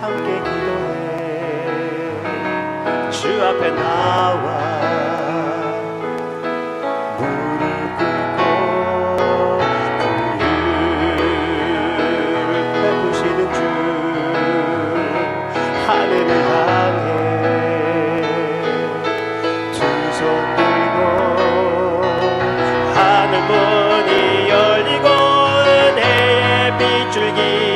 함께 기도해. 주 앞에 나와 은혜의 빗줄기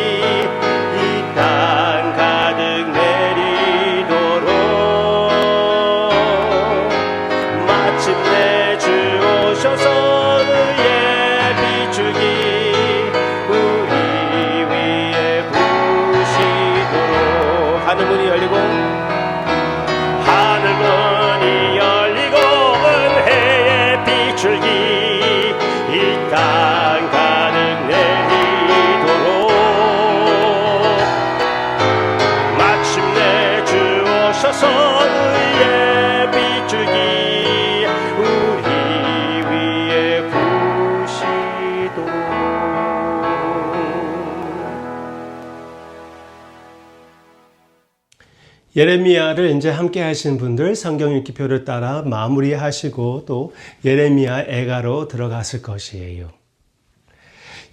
예레미야를 이제 함께 하신 분들 성경 읽기표를 따라 마무리하시고 또 예레미야 애가로 들어갔을 것이에요.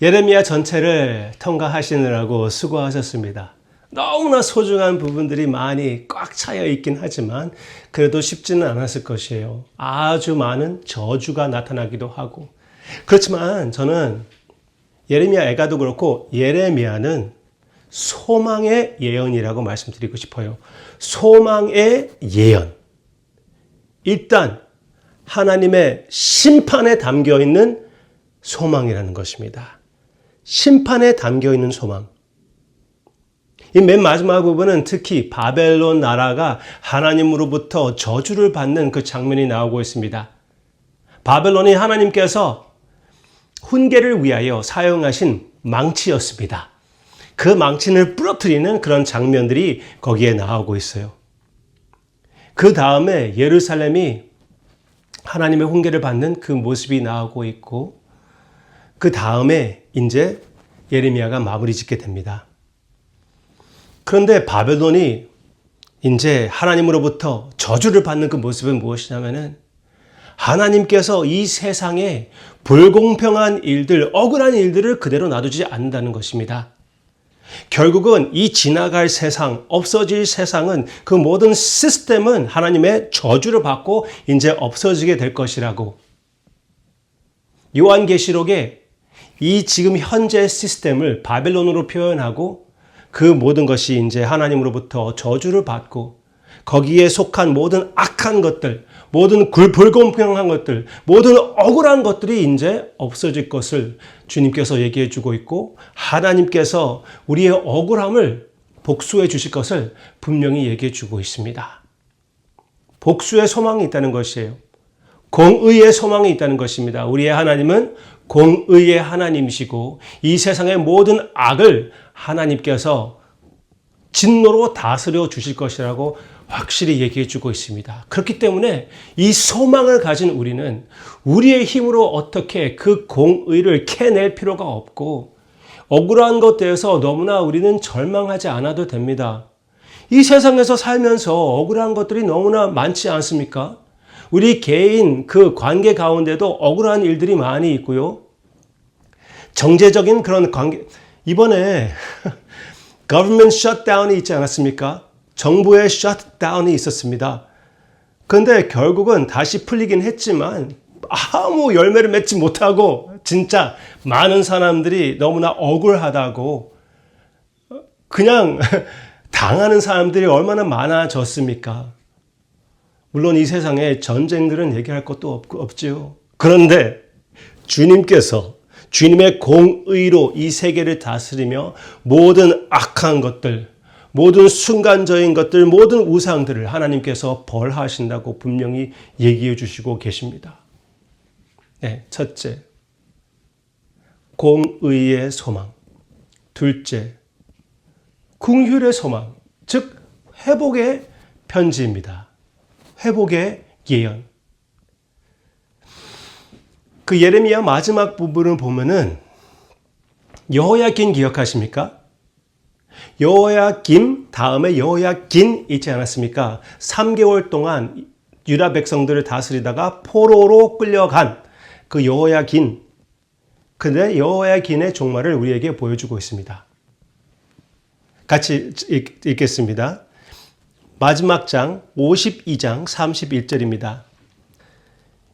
예레미야 전체를 통과하시느라고 수고하셨습니다. 너무나 소중한 부분들이 많이 꽉 차여 있긴 하지만 그래도 쉽지는 않았을 것이에요. 아주 많은 저주가 나타나기도 하고. 그렇지만 저는 예레미야 애가도 그렇고 예레미야는 소망의 예언이라고 말씀드리고 싶어요. 소망의 예언. 일단 하나님의 심판에 담겨 있는 소망이라는 것입니다. 심판에 담겨 있는 소망. 이 맨 마지막 부분은 특히 바벨론 나라가 하나님으로부터 저주를 받는 그 장면이 나오고 있습니다. 바벨론이 하나님께서 훈계를 위하여 사용하신 망치였습니다. 그 망친을 부러뜨리는 그런 장면들이 거기에 나오고 있어요. 그 다음에 예루살렘이 하나님의 훈계를 받는 그 모습이 나오고 있고, 그 다음에 이제 예레미야가 마무리 짓게 됩니다. 그런데 바벨론이 이제 하나님으로부터 저주를 받는 그 모습은 무엇이냐면은 하나님께서 이 세상에 불공평한 일들, 억울한 일들을 그대로 놔두지 않는다는 것입니다. 결국은 이 지나갈 세상, 없어질 세상은 그 모든 시스템은 하나님의 저주를 받고 이제 없어지게 될 것이라고. 요한계시록에 이 지금 현재 시스템을 바벨론으로 표현하고 그 모든 것이 이제 하나님으로부터 저주를 받고 거기에 속한 모든 악한 것들, 모든 굴- 불공평한 것들, 모든 억울한 것들이 이제 없어질 것을 주님께서 얘기해 주고 있고 하나님께서 우리의 억울함을 복수해 주실 것을 분명히 얘기해 주고 있습니다. 복수의 소망이 있다는 것이에요. 공의의 소망이 있다는 것입니다. 우리의 하나님은 공의의 하나님이시고 이 세상의 모든 악을 하나님께서 진노로 다스려 주실 것이라고 확실히 얘기해 주고 있습니다. 그렇기 때문에 이 소망을 가진 우리는 우리의 힘으로 어떻게 그 공의를 캐낼 필요가 없고 억울한 것 대해서 너무나 우리는 절망하지 않아도 됩니다. 이 세상에서 살면서 억울한 것들이 너무나 많지 않습니까? 우리 개인 그 관계 가운데도 억울한 일들이 많이 있고요. 정제적인 그런 관계, 이번에 government shutdown이 있지 않았습니까? 정부의 shutdown이 있었습니다. 그런데 결국은 다시 풀리긴 했지만 아무 열매를 맺지 못하고 진짜 많은 사람들이 너무나 억울하다고 그냥 당하는 사람들이 얼마나 많아졌습니까? 물론 이 세상에 전쟁들은 얘기할 것도 없, 없지요. 그런데 주님께서 주님의 공의로 이 세계를 다스리며 모든 악한 것들, 모든 순간적인 것들, 모든 우상들을 하나님께서 벌하신다고 분명히 얘기해 주시고 계십니다. 네, 첫째, 공의의 소망. 둘째, 궁휼의 소망, 즉 회복의 편지입니다. 회복의 예언. 그 예레미야 마지막 부분을 보면은 여호야긴 기억하십니까? 여호야김 다음에 여호야긴 있지 않았습니까? 3개월 동안 유다 백성들을 다스리다가 포로로 끌려간 그 여호야긴. 근데 여호야긴의 종말을 우리에게 보여주고 있습니다. 같이 읽, 읽겠습니다. 마지막 장 52장 31절입니다.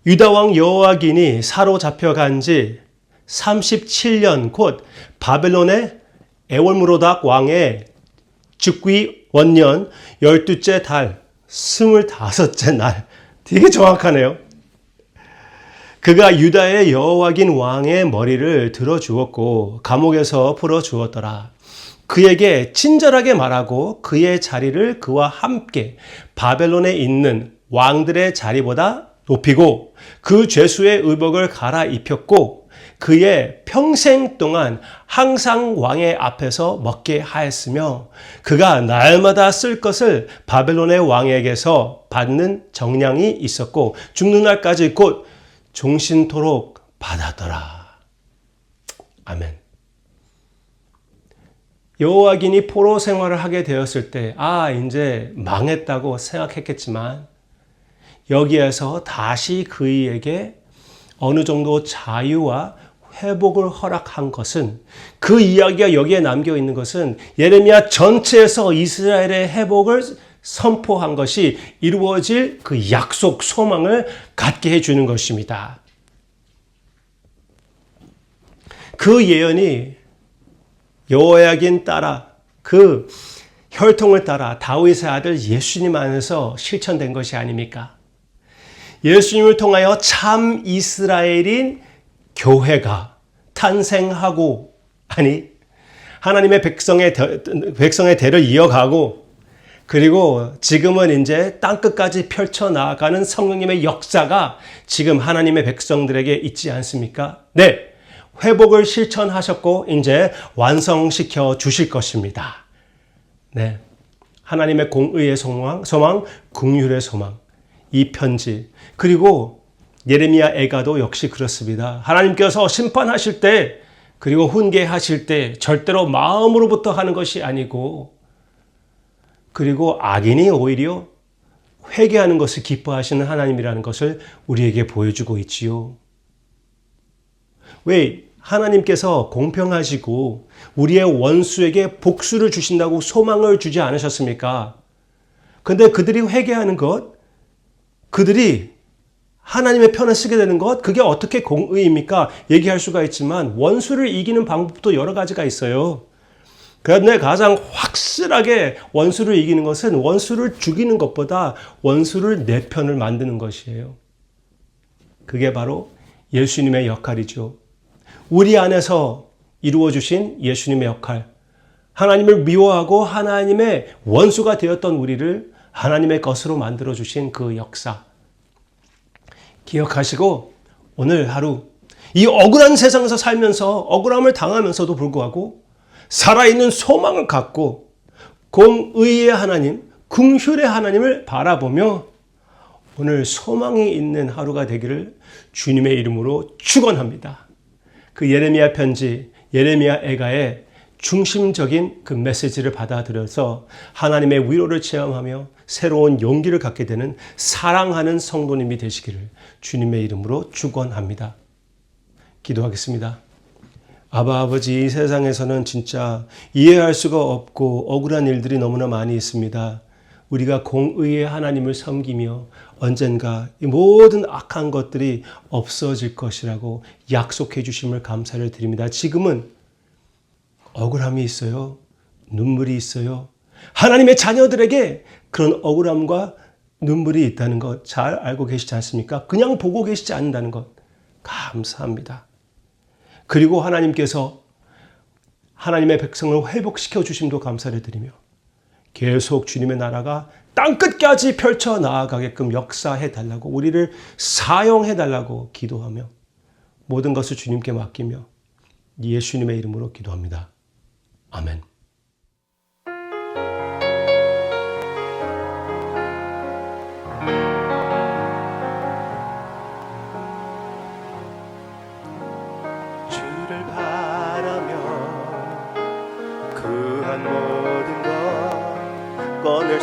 유다 왕 여호와긴이 사로잡혀 간 지 37년 곧 바벨론의 에월무로닥 왕의 즉위 원년 12째 달 25째 날 되게 정확하네요. 그가 유다의 여호와긴 왕의 머리를 들어 주었고 감옥에서 풀어 주었더라. 그에게 친절하게 말하고 그의 자리를 그와 함께 바벨론에 있는 왕들의 자리보다 높이고 그 죄수의 의복을 갈아입혔고 그의 평생 동안 항상 왕의 앞에서 먹게 하였으며 그가 날마다 쓸 것을 바벨론의 왕에게서 받는 정량이 있었고 죽는 날까지 곧 종신토록 받았더라. 아멘. 여호와긴이 포로 생활을 하게 되었을 때, 아, 이제 망했다고 생각했겠지만, 여기에서 다시 그이에게 어느 정도 자유와 회복을 허락한 것은 그 이야기가 여기에 남겨 있는 것은 예레미야 전체에서 이스라엘의 회복을 선포한 것이 이루어질 그 약속 소망을 갖게 해 주는 것입니다. 그 예언이 여호야긴 따라 그 혈통을 따라 다윗의 아들 예수님 안에서 실천된 것이 아닙니까? 예수님을 통하여 참 이스라엘인 교회가 탄생하고 아니 하나님의 백성의 백성의 대를 이어가고 그리고 지금은 이제 땅 끝까지 펼쳐 나가는 성령님의 역사가 지금 하나님의 백성들에게 있지 않습니까? 네. 회복을 실천하셨고 이제 완성시켜 주실 것입니다. 네. 하나님의 공의의 소망, 소망, 궁율의 소망. 이 편지. 그리고 예레미야 애가도 역시 그렇습니다. 하나님께서 심판하실 때 그리고 훈계하실 때 절대로 마음으로부터 하는 것이 아니고 그리고 악인이 오히려 회개하는 것을 기뻐하시는 하나님이라는 것을 우리에게 보여주고 있지요. 왜 하나님께서 공평하시고 우리의 원수에게 복수를 주신다고 소망을 주지 않으셨습니까? 근데 그들이 회개하는 것, 그들이 하나님의 편을 쓰게 되는 것, 그게 어떻게 공의입니까? 얘기할 수가 있지만 원수를 이기는 방법도 여러 가지가 있어요. 그런데 가장 확실하게 원수를 이기는 것은 원수를 죽이는 것보다 원수를 내 편을 만드는 것이에요. 그게 바로 예수님의 역할이죠. 우리 안에서 이루어 주신 예수님의 역할. 하나님을 미워하고 하나님의 원수가 되었던 우리를 하나님의 것으로 만들어 주신 그 역사. 기억하시고 오늘 하루 이 억울한 세상에서 살면서 억울함을 당하면서도 불구하고 살아있는 소망을 갖고 공의의 하나님, 궁휼의 하나님을 바라보며 오늘 소망이 있는 하루가 되기를 주님의 이름으로 축원합니다. 그 예레미야 편지, 예레미야 애가의 중심적인 그 메시지를 받아들여서 하나님의 위로를 체험하며 새로운 용기를 갖게 되는 사랑하는 성도님이 되시기를 주님의 이름으로 축원합니다. 기도하겠습니다. 아바 아버지 이 세상에서는 진짜 이해할 수가 없고 억울한 일들이 너무나 많이 있습니다. 우리가 공의의 하나님을 섬기며 언젠가 이 모든 악한 것들이 없어질 것이라고 약속해 주심을 감사를 드립니다. 지금은 억울함이 있어요. 눈물이 있어요. 하나님의 자녀들에게 그런 억울함과 눈물이 있다는 것 잘 알고 계시지 않습니까? 그냥 보고 계시지 않는다는 것 감사합니다. 그리고 하나님께서 하나님의 백성을 회복시켜 주심도 감사를 드리며 계속 주님의 나라가 땅 끝까지 펼쳐 나아가게끔 역사해 달라고 우리를 사용해 달라고 기도하며 모든 것을 주님께 맡기며 예수님의 이름으로 기도합니다. 아멘.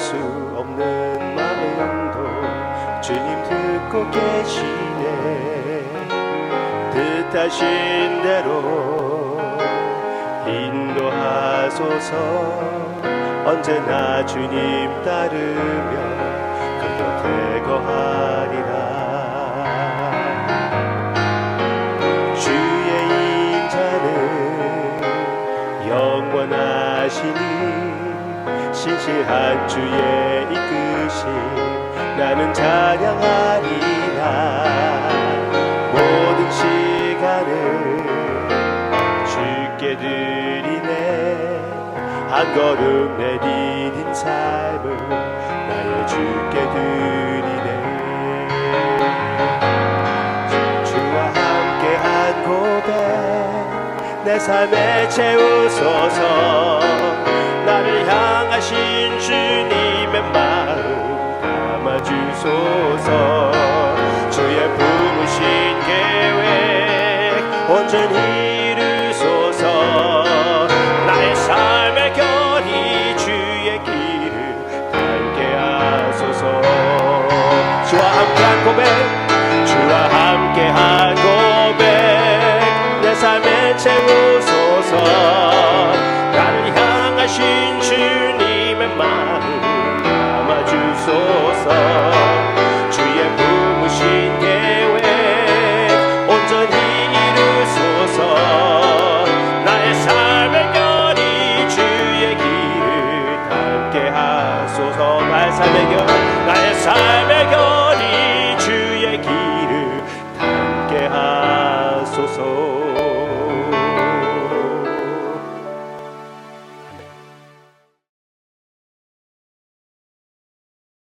수 없는 마음도 주님 듣고 계시네 뜻하신 대로 하소서. 언제나 주님 따르며 그 곁에 거하리라. 주의 인자는 영원하시니 신실한 주의 이끄심 나는 찬양하리라 한 걸음 내디딘 삶을 나의 주께 드리네. 주와 함께한 고백 내 삶에 채우소서. 나를 향하신 주님의 마음 담아주소서. 주의 품으신 계획 온전히 고백 주와 함께한 고백. 내 삶에 채우소서